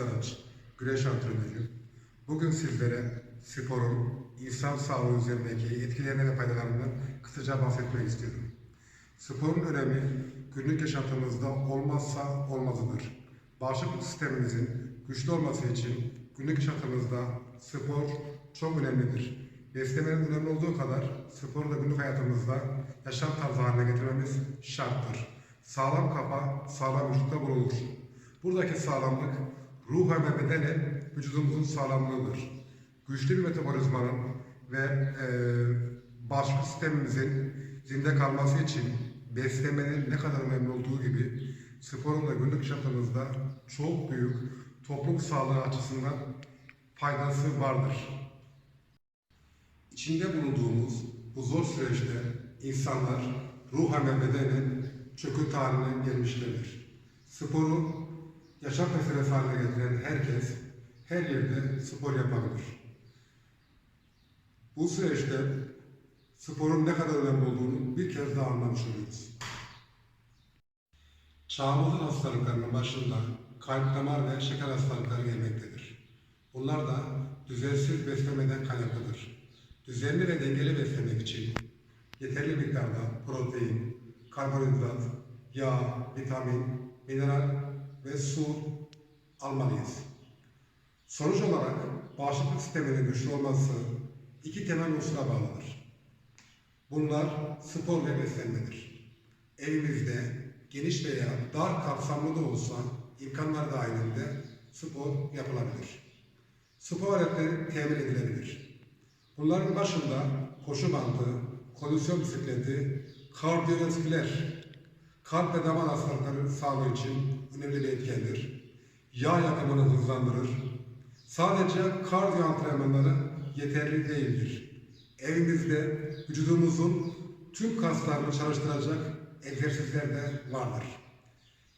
Saraç, güreş antrenörüyüm. Bugün sizlere sporun insan sağlığı üzerindeki etkilerinden ve faydalarından kısaca bahsetmek istiyorum. Sporun önemi günlük yaşantımızda olmazsa olmazıdır. Bağışıklık sistemimizin güçlü olması için günlük yaşantımızda spor çok önemlidir. Beslemenin önemli olduğu kadar sporu da günlük hayatımızda yaşam tarzı haline getirmemiz şarttır. Sağlam kafa, sağlam vücutta bulunur. Buradaki sağlamlık ruhen ve bedenen vücudumuzun sağlamlığıdır. Güçlü bir metabolizmanın ve e, bağışıklık sistemimizin zinde kalması için beslemenin ne kadar önemli olduğu gibi sporun da günlük yaşantımızda çok büyük toplum sağlığı açısından faydası vardır. İçinde bulunduğumuz bu zor süreçte insanlar ruhen ve bedenen çöküntü haline gelmişlerdir. Sporu yaşam meselesi haline getiren herkes her yerde spor yapabilir. Bu süreçte sporun ne kadar önemli olduğunu bir kez daha anlamış oluyoruz. Çağımızın hastalıklarının başında kalp damar ve şeker hastalıkları gelmektedir. Bunlar da düzensiz beslemeden kaynaklıdır. Düzenli ve dengeli beslemek için yeterli miktarda protein, karbonhidrat, yağ, vitamin, mineral ve su almalıyız. Sonuç olarak bağışıklık sisteminin güçlü olması iki temel unsura bağlıdır. Bunlar spor ve beslenmedir. Evimizde geniş veya dar kapsamlı da olsa imkanlar dahilinde spor yapılabilir. Spor aletleri temin edilebilir. Bunların başında koşu bandı, kondisyon bisikleti, kardiyovasküler, kalp ve damar hastalıkları sağlığı için önemli bir etkendir. Yağ yakımını hızlandırır. Sadece kardiyo antrenmanları yeterli değildir. Evimizde vücudumuzun tüm kaslarını çalıştıracak egzersizler de vardır.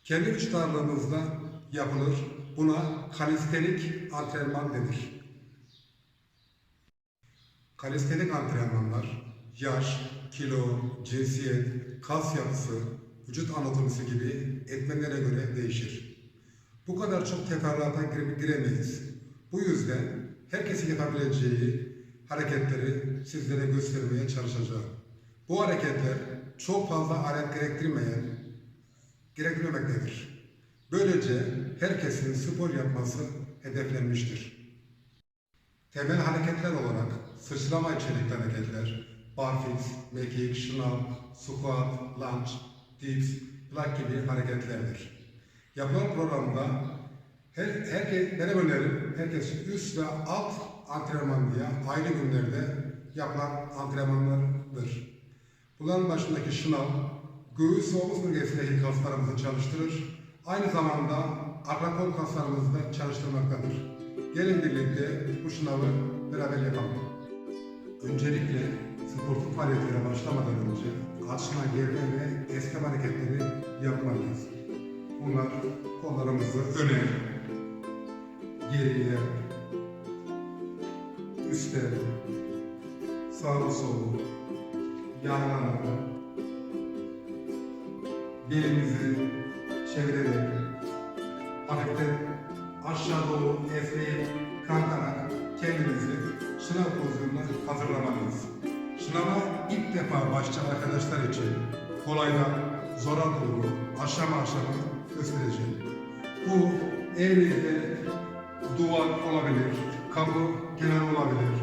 Kendi ağırlığımızda yapılır. Buna kalistenik antrenman denir. Kalistenik antrenmanlar yaş, kilo, cinsiyet, kas yapısı, vücut anatomisi gibi etmenlere göre değişir. Bu kadar çok gire- giremeyiz. Bu yüzden herkesin yapabileceği hareketleri sizlere göstermeye çalışacağım. Bu hareketler çok fazla alet gerektirmeyen, gerektirmemektedir. Böylece herkesin spor yapması hedeflenmiştir. Temel hareketler olarak sıçrama içerikli hareketler, barfix, mekik, şınav, squat, lunge, dips, plak gibi hareketlerdir. Yapılan programda her, herkes, benim önerim herkes üst ve alt antrenman diye ayrı günlerde yapılan antrenmanlardır. Bunların başındaki şınav, göğüs ve omuz bölgesindeki kaslarımızı çalıştırır. Aynı zamanda arka kol kaslarımızı da çalıştırmaktadır. Gelin birlikte bu sınavı beraber yapalım. Öncelikle sportif faaliyetlere başlamadan önce açma, germe ve esneme hareketleri yapmalıyız. Bunlar kollarımızı öne, geriye, üste, sağa solu, yanlara, belimizi çevirerek, hafiften aşağı doğru esneyip kalkarak kendimizi şınav pozisyonuna hazırlamalıyız. Sınava ilk defa başlayan arkadaşlar için kolaydan zora doğru aşama aşama göstereceğim. Bu evinizde duvar olabilir, kapı kenar olabilir.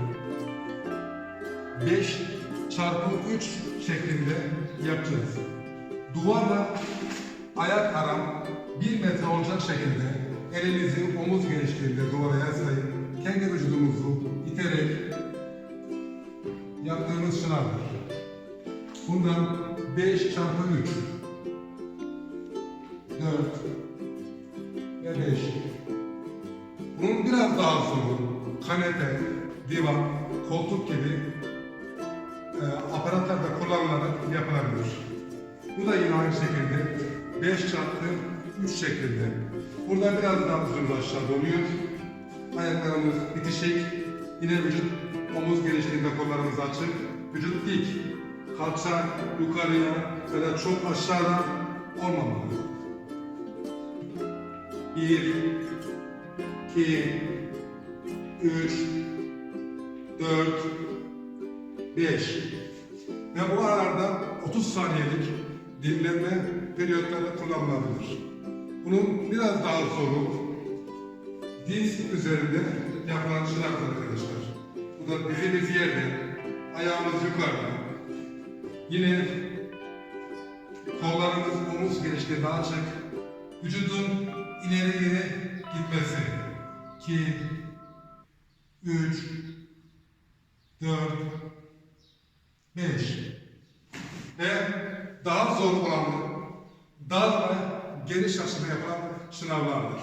5 çarpı 3 şeklinde yapacağız. Duvarla ayak aram 1 metre olacak şekilde elinizi omuz genişliğinde duvara yaslayıp kendi vücudumuzu iterek yaptığımız sınavdır. Bundan 5 çarpı 3 4 ve 5 Bunun biraz daha zoru kanepe, divan, koltuk gibi e, aparatlarda kullanılarak yapılabilir. Bu da yine aynı şekilde 5 çarpı 3 şeklinde. Burada biraz daha uzun aşağıda oluyor. Ayaklarımız bitişik. Yine vücut omuz genişliğinde kollarımız açık. Vücut dik. Kalça yukarıya ya da çok aşağıda olmamalı. Bir, 2, 3, 4, 5 ve bu aralarda 30 saniyelik dinlenme periyotları kullanılabilir. Bunun biraz daha soğuk diz üzerinde yapılan şınavdır arkadaşlar. Da dizimiz yerde, ayağımız yukarıda. Yine kollarımız omuz genişliğinde açık, vücudun ileri geri gitmesi. 2, 3, 4, 5 ve daha zor olan dar ve geniş açıda yapılan şınavlardır.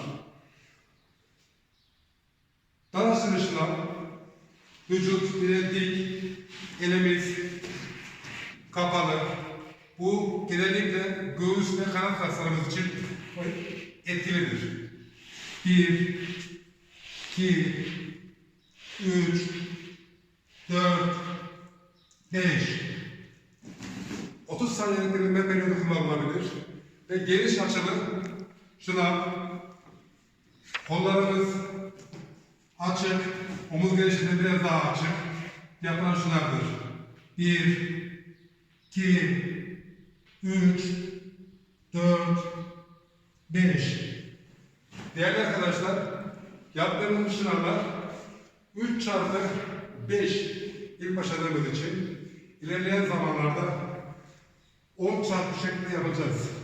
Dar açılı şınav, vücut bire dik, elimiz kapalı. Bu genellikle göğüs ve kanat kaslarımız için etkilidir. 1, 2, 3, 4, 5. 30 saniyelik dilimler periyodu kullanılabilir. Ve geniş açılı şınav, kollarımız açık, omuz genişliğinde biraz daha açık yapılan şınavdır. 1, 2, 3, 4, 5. Değerli arkadaşlar, yaptığımız bu sınavlar 3 çarpı 5 ilk başladığımız için ilerleyen zamanlarda 10 çarpı şeklinde yapacağız.